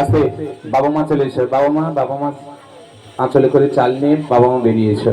আছে, বাবা মা চলে এসো বাবা মা বাবা মা, আঁচলে করে চাল নিয়ে বাবা মা বেরিয়েছে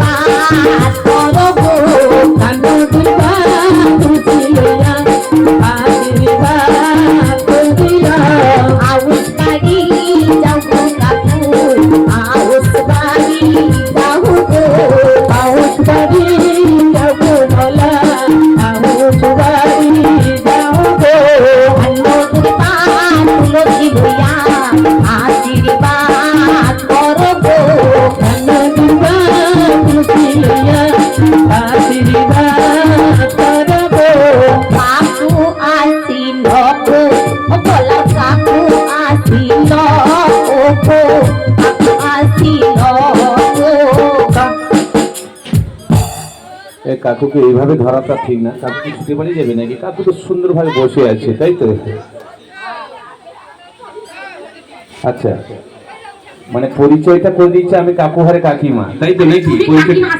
পাত কাকুকে এইভাবে ধরাটা ঠিক না। কাকুকে ছুটে পালিয়ে যাবে নাকি? কাকু তো সুন্দরভাবে বসে আছে তাই তো? আচ্ছা। মানে পরিচয়টা করে দিচ্ছে আমি কাকু হারে কাকিমা তাই তো নাকি? পরিচয়